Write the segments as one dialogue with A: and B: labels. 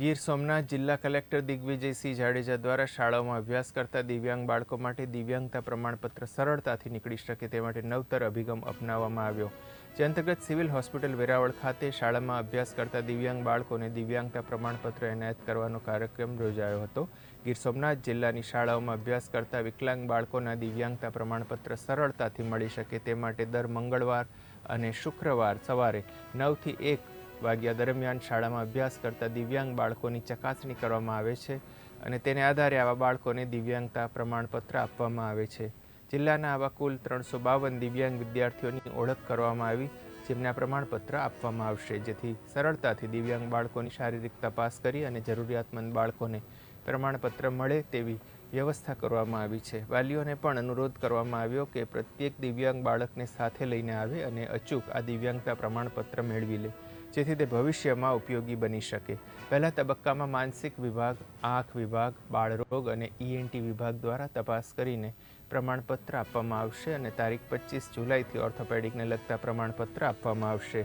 A: ગીર સોમનાથ જિલ્લા કલેક્ટર દિગ્વિજયસિંહ જાડેજા દ્વારા શાળાઓમાં અભ્યાસ કરતા દિવ્યાંગ બાળકો માટે દિવ્યાંગતા પ્રમાણપત્ર સરળતાથી નીકળી શકે તે માટે નવતર અભિગમ અપનાવવામાં આવ્યો. જે અંતર્ગત સિવિલ હોસ્પિટલ વેરાવળ ખાતે શાળામાં અભ્યાસ કરતા દિવ્યાંગ બાળકોને દિવ્યાંગતા પ્રમાણપત્ર એનાયત કરવાનો કાર્યક્રમ યોજાયો હતો. ગીર સોમનાથ જિલ્લાની શાળાઓમાં અભ્યાસ કરતા વિકલાંગ બાળકોના દિવ્યાંગતા પ્રમાણપત્ર સરળતાથી મળી શકે તે માટે દર મંગળવાર અને શુક્રવાર સવારે નવથી એક વાગ્યા દરમિયાન શાળામાં અભ્યાસ કરતા દિવ્યાંગ બાળકોની ચકાસણી કરવામાં આવે છે અને તેને આધારે આવા બાળકોને દિવ્યાંગતા પ્રમાણપત્ર આપવામાં આવે છે. જિલ્લાના આવા કુલ ત્રણસો બાવન દિવ્યાંગ વિદ્યાર્થીઓની ઓળખ કરવામાં આવી, જેમને પ્રમાણપત્ર આપવામાં આવશે. જેથી સરળતાથી દિવ્યાંગ બાળકોની શારીરિક તપાસ કરી અને જરૂરિયાતમંદ બાળકોને પ્રમાણપત્ર મળે તેવી વ્યવસ્થા કરવામાં આવી છે. વાલીઓને પણ અનુરોધ કરવામાં આવ્યો કે પ્રત્યેક દિવ્યાંગ બાળકને સાથે લઈને આવે અને અચૂક આ દિવ્યાંગતા પ્રમાણપત્ર મેળવી લે. જેથી તે ભવિષ્યમાં ઉપયોગી બની શકે. પહેલા તબક્કામાં માનસિક વિભાગ, આંખ વિભાગ બાળરોગ અને ઈએનટી વિભાગ દ્વારા તપાસ કરીને પ્રમાણપત્ર આપવામાં આવશે અને તારીખ પચીસ જુલાઈથી ઓર્થોપેડિકને લગતા પ્રમાણપત્ર આપવામાં આવશે.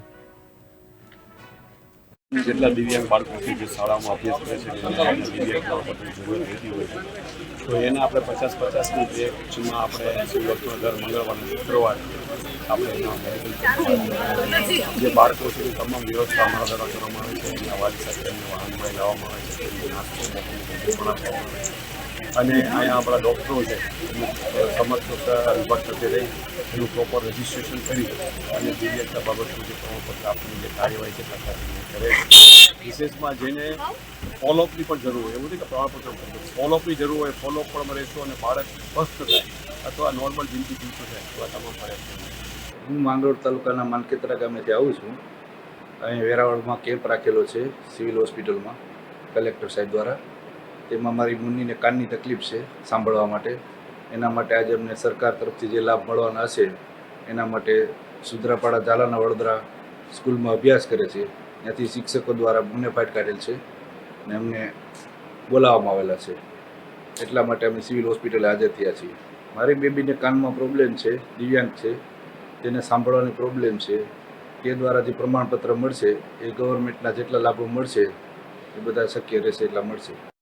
B: જેટલા દિવ્યાંગ બાળકો છે જે શાળામાં અભ્યાસ કરે છે એને દિવ્યાંગ બાળકોની જરૂર રહેતી હોય છે, તો એને આપણે પચાસ પચાસની જે બેચમાં આપણે સુરતમાં દર મંગળવાર શુક્રવાર આપણે એના જે બાળકો છે, એ તમામ વ્યવસ્થા અમારા દ્વારા કરવામાં આવે છે. એમના વાલી સાથે એમને વાહનમાં લાવવામાં આવે છે. અને અહીંયા આપણા ડૉક્ટરો છે. સમસ્ત વિભાગ સાથે રહી એનું પ્રોપર રજિસ્ટ્રેશન કરી અને દિવ્યાંગતા બાબતનું જે પ્રમાણપત્ર આપવાની જે કાર્યવાહી છે કરે વિશેષમાં જેને ફોલોઅપની પણ જરૂર હોય, એવું નથી કે પ્રમાણપત્ર ફોલોઅપની જરૂર હોય ફોલોઅપ પણ મળે છે અને બાળક સ્વસ્થ થાય અથવા નોર્મલ જિંદગી જીવતો થાય એવા તમામ પ્રયત્નો
C: હું માંગરોળ તાલુકાના માનકેતરા ગામેથી આવું છું. અહીં વેરાવળમાં કેમ્પ રાખેલો છે, સિવિલ હોસ્પિટલમાં, કલેક્ટર સાહેબ દ્વારા. તેમાં મારી મુન્નીને કાનની તકલીફ છે સાંભળવા માટે. એના માટે આજે અમને સરકાર તરફથી જે લાભ મળવાના હશે, એના માટે સુદ્રાપાડા ઝાલાના વડોદરા સ્કૂલમાં અભ્યાસ કરે છે. ત્યાંથી શિક્ષકો દ્વારા બોનેફાઇડ કાઢેલ છે અને અમને બોલાવવામાં આવેલા છે. એટલા માટે અમે સિવિલ હોસ્પિટલે હાજર થયા છીએ. મારી બેબીને કાનમાં પ્રોબ્લેમ છે, દિવ્યાંગ છે, તેને સાંભળવાની પ્રોબ્લેમ છે. તે દ્વારા જે પ્રમાણપત્ર મળશે, એ ગવર્મેન્ટના જેટલા લાભો મળશે, એ બધા શક્ય રહેશે એટલા મળશે.